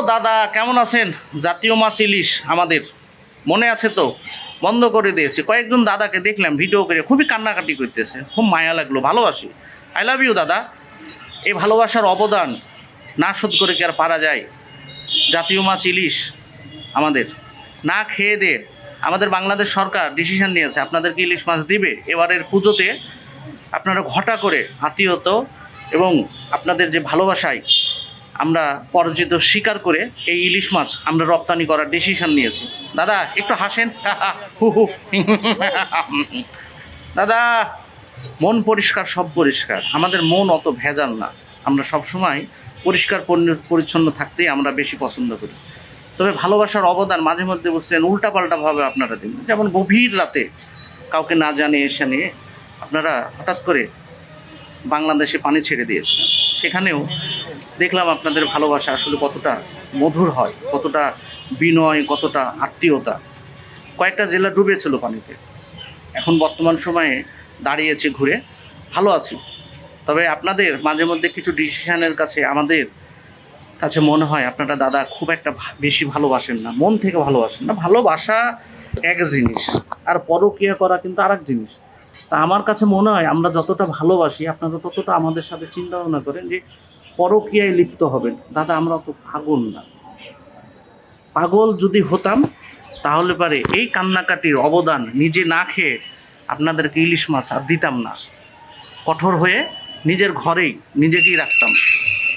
দাদা, কেমন আছেন? জাতীয় মাছ ইলিশ আমাদের। মনে আছে তো? বন্ধ করে দিয়েছি। কয়েকজন দাদাকে দেখলাম, ভিডিও করে খুবই কান্নাকাটি করতেছে। খুব মায়া লাগল, ভালোবাসি। আই লাভ ইউ দাদা। এই ভালোবাসার অবদান না শোধ করে কি আর পারা যায়? জাতীয় মাছ ইলিশ আমাদের। না খেয়ে দে। আমাদের বাংলাদেশ সরকার ডিসিশন নিয়েছে, আপনাদেরকে ইলিশ মাছ দিবে। এবারের পুজোতে আপনারা ঘটা করে আত্মীয়ত এবং আপনাদের যে ভালোবাসায় আমরা পরাজিত স্বীকার করে এই ইলিশ মাছ আমরা রপ্তানি করার ডিসিশন নিয়েছি। দাদা, একটু হাসেন? হু হু। দাদা, মন পরিষ্কার, সব পরিষ্কার। আমাদের মন অত ভেজাল না। আমরা সবসময় পরিষ্কার, পরি- পরিচ্ছন্ন থাকতেই আমরা বেশি পছন্দ করি। তবে ভালোবাসার অবদান মাঝে মধ্যে বুঝছেন উল্টাপাল্টাভাবে আপনারা দিন। যেমন গভীর রাতে কাউকে না জানিয়ে এসে নিয়ে আপনারা হঠাৎ করে বাংলাদেশে পানি ছেড়ে দিয়েছিলেন। সেখানেও দেখলাম আপনাদের ভালোবাসা আসলে কতটা মধুর হয়, কতটা বিনয়, কতটা আত্মীয়তা। কয়েকটা জেলা ডুবেছিল পানিতে। এখন বর্তমান সময়ে দাঁড়িয়েছে ঘুরে, ভালো আছি। তবে আপনাদের মাঝে মধ্যে কিছু ডিসিশনের কাছে আমাদের কাছে মনে হয় আপনারা দাদা খুব একটা বেশি ভালোবাসেন না, মন থেকে ভালোবাসেন না। ভালোবাসা এক জিনিস, আর পরকিয়া করা কিন্তু আরেক জিনিস। তা আমার কাছে মনে হয় আমরা যতটা ভালোবাসি, আপনারা ততটা আমাদের সাথে চিন্তা ভাবনা করেন যে পরকীয়ায় লিপ্ত হবেন। দাদা, আমরা অত পাগল না। পাগল যদি হতাম, তাহলে পারে এই কান্নাকাটির অবদান নিজে না খেয়ে আপনাদেরকে ইলিশ মাছ আর দিতাম না। কঠোর হয়ে নিজের ঘরেই নিজেকেই রাখতাম।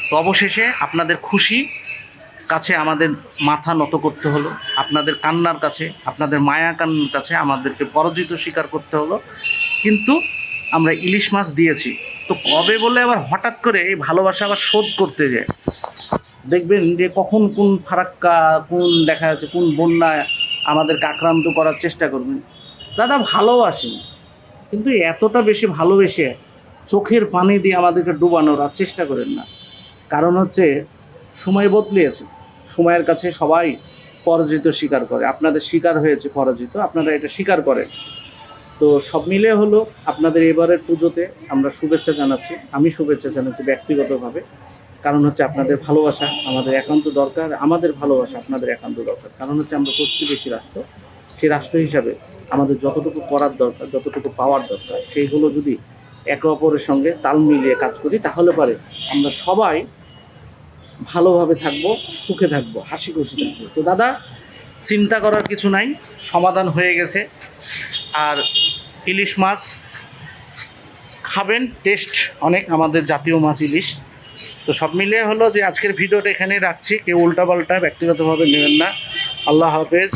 তো অবশেষে আপনাদের খুশি কাছে আমাদের মাথা নত করতে হলো, আপনাদের কান্নার কাছে, আপনাদের মায়া কান্নার কাছে আমাদেরকে পরাজিত স্বীকার করতে হলো। কিন্তু আমরা ইলিশ মাছ দিয়েছি। তো কবে বলে আবার হঠাৎ করে এই ভালোবাসা আবার শোধ করতে যায়? দেখবেন যে কখন কোন ফারাক্কা, কোন দেখা যাচ্ছে, কোন বন্যায় আমাদেরকে আক্রান্ত করার চেষ্টা করবেন। দাদা ভালোবাসেন, কিন্তু এতটা বেশি ভালোবেসে চোখের পানি দিয়ে আমাদেরকে ডুবানোর আর চেষ্টা করেন না। কারণ হচ্ছে সময় বদলিয়েছে। সময়ের কাছে সবাই পরাজিত স্বীকার করে। আপনাদের স্বীকার হয়েছে পরাজিত, আপনারা এটা স্বীকার করেন। তো সব মিলে হলো আপনাদের এবারের পুজোতে আমরা শুভেচ্ছা জানাচ্ছি। আমি শুভেচ্ছা জানাচ্ছি ব্যক্তিগতভাবে। কারণ হচ্ছে আপনাদের ভালোবাসা আমাদের একান্ত দরকার, আমাদের ভালোবাসা আপনাদের একান্ত দরকার। কারণ হচ্ছে আমরা প্রতিবেশী রাষ্ট্র, সেই রাষ্ট্র হিসাবে আমাদের যতটুকু করার দরকার, যতটুকু পাওয়ার দরকার সেইগুলো যদি একে অপরের সঙ্গে তাল মিলিয়ে কাজ করি, তাহলে পারে আমরা সবাই ভালোভাবে থাকব, সুখে থাকব, হাসি খুশি থাকব। তো দাদা, চিন্তা করার কিছু নাই, সমাধান হয়ে গেছে। আর ইলিশ মাছ খাবেন, টেস্ট অনেক আমাদের জাতীয় মাছ ইলিশ। তো সব মিলিয়ে হলো যে আজকের ভিডিওটা এখানেই রাখছি, কেউ উল্টাপাল্টা ব্যক্তিগতভাবে নেবেন না। আল্লাহ হাফেজ।